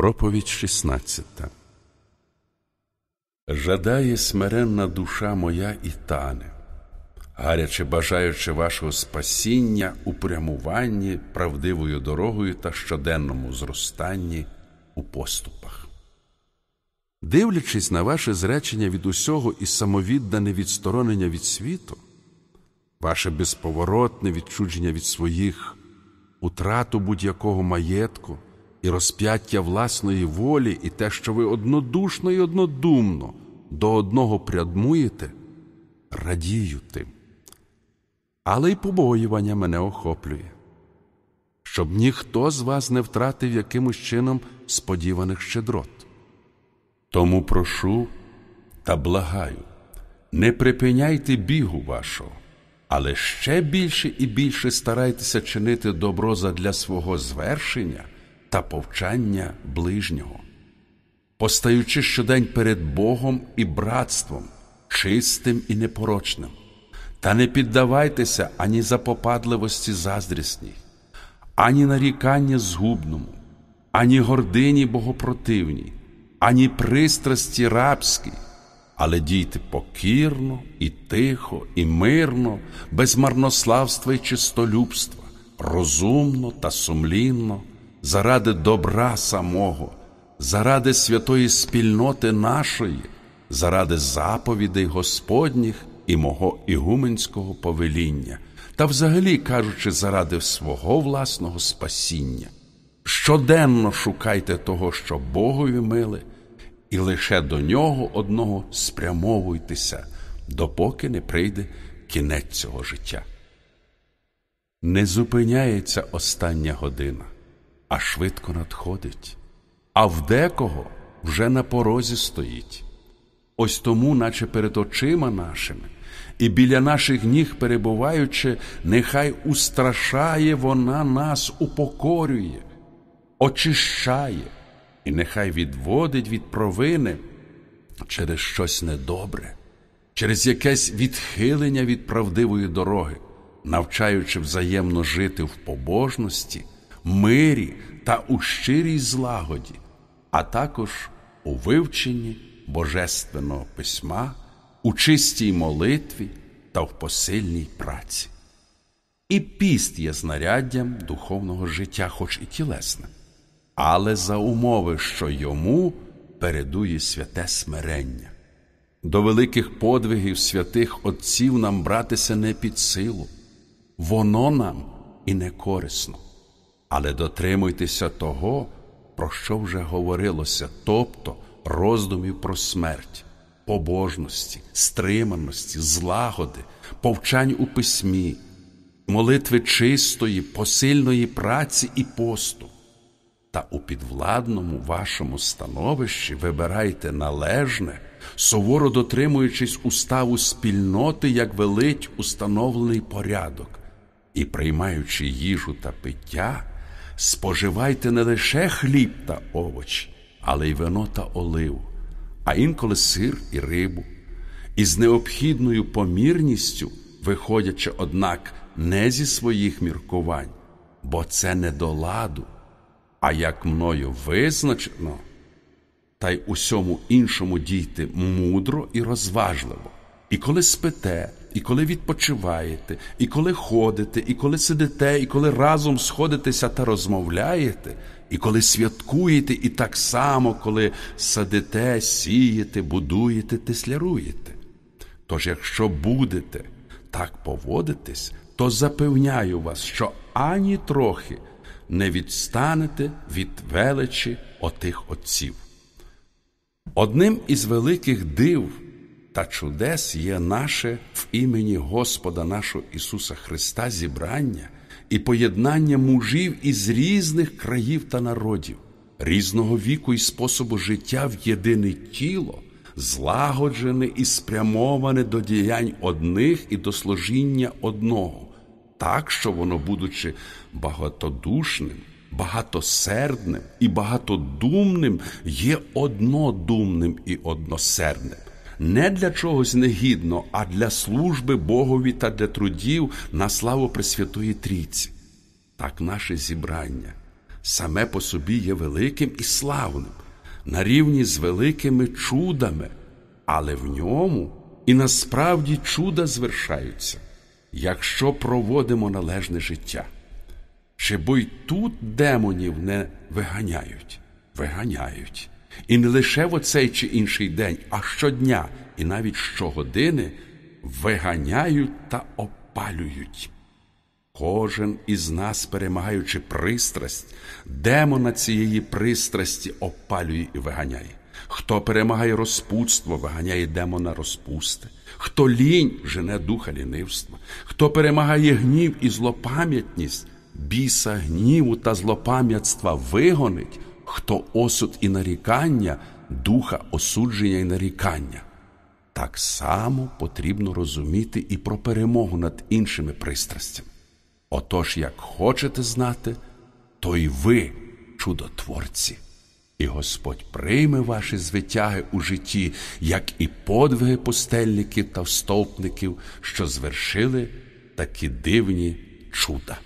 Проповідь 16 Жадає смиренна душа моя і тане, гаряче бажаючи вашого спасіння у прямуванні правдивою дорогою та щоденному зростанні у поступах. Дивлячись на ваше зречення від усього і самовіддане відсторонення від світу, ваше безповоротне відчудження від своїх, утрату будь-якого маєтку і розп'яття власної волі, і те, що ви однодушно і однодумно до одного прядмуєте, радію тим. Але й побоювання мене охоплює, щоб ніхто з вас не втратив якимось чином сподіваних щедрот. Тому прошу та благаю, не припиняйте бігу вашого, але ще більше і більше старайтеся чинити добро задля свого звершення та повчання ближнього, постаючи щодень перед Богом і братством, чистим і непорочним, та не піддавайтеся ані запопадливості заздрісній, ані нарікання згубному, ані гордині богопротивній, ані пристрасті рабській. Але дійте покірно, і тихо, і мирно, без марнославства і чистолюбства, розумно та сумлінно, заради добра самого, заради святої спільноти нашої, заради заповідей Господніх і мого ігуменського повеління, та, взагалі кажучи, заради свого власного спасіння. Щоденно шукайте того, що Богові миле, і лише до нього одного спрямовуйтеся, допоки не прийде кінець цього життя. Не зупиняється остання година а швидко надходить, а в декого вже на порозі стоїть. Ось тому, наче перед очима нашими, і біля наших ніг перебуваючи, нехай устрашає вона нас, упокорює, очищає, і нехай відводить від провини через щось недобре, через якесь відхилення від правдивої дороги, навчаючи взаємно жити в побожності мирі та у щирій злагоді, а також у вивченні Божественного письма, у чистій молитві та в посильній праці. І піст є знаряддям духовного життя, хоч і тілесне, але за умови, що йому передує святе смирення. До великих подвигів святих Отців нам братися не під силу, воно нам і не корисно але дотримуйтеся того, про що вже говорилося, тобто роздумів про смерть, побожності, стриманості, злагоди, повчань у письмі, молитви чистої, посильної праці і посту. Та у підвладному вашому становищі вибирайте належне, суворо дотримуючись уставу спільноти, як велить установлений порядок, і приймаючи їжу та пиття споживайте не лише хліб та овочі, але й вино та оливу, а інколи сир і рибу, і з необхідною помірністю, виходячи, однак, не зі своїх міркувань, бо це не до ладу, а як мною визначено, та й усьому іншому дійте мудро і розважливо, і коли спите, і коли відпочиваєте, і коли ходите, і коли сидите, і коли разом сходитеся та розмовляєте, і коли святкуєте, і так само, коли садите, сієте, будуєте, тесляруєте. Тож, якщо будете так поводитись, то запевняю вас, що ані трохи не відстанете від величі отих отців. Одним із великих див та чудес є наше імені Господа нашого Ісуса Христа зібрання і поєднання мужів із різних країв та народів, різного віку і способу життя в єдине тіло, злагоджене і спрямоване до діянь одних і до служіння одного, так що воно, будучи багатодушним. Багатосердним і багатодумним є однодумним і односердним не для чогось негідно, а для служби Богові та для трудів на славу Пресвятої Трійці. Так наше зібрання саме по собі є великим і славним, на рівні з великими чудами, але в ньому і насправді чуда звершаються, якщо проводимо належне життя. Чи бо й тут демонів не виганяють? Виганяють. І не лише в оцей чи інший день, а щодня, і навіть щогодини виганяють та опалюють. Кожен із нас, перемагаючи пристрасть, демона цієї пристрасті опалює і виганяє. Хто перемагає розпутство, виганяє демона розпусти, хто лінь жене духа лінивства, хто перемагає гнів і злопам'ятність, біса гніву та злопам'ятства вигонить, хто осуд і нарікання, духа осудження і нарікання. Так само потрібно розуміти і про перемогу над іншими пристрастями. Отож, як хочете знати, то й ви чудотворці, і Господь прийме ваші звитяги у житті, як і подвиги пустельників та стовпників, що звершили такі дивні чуда.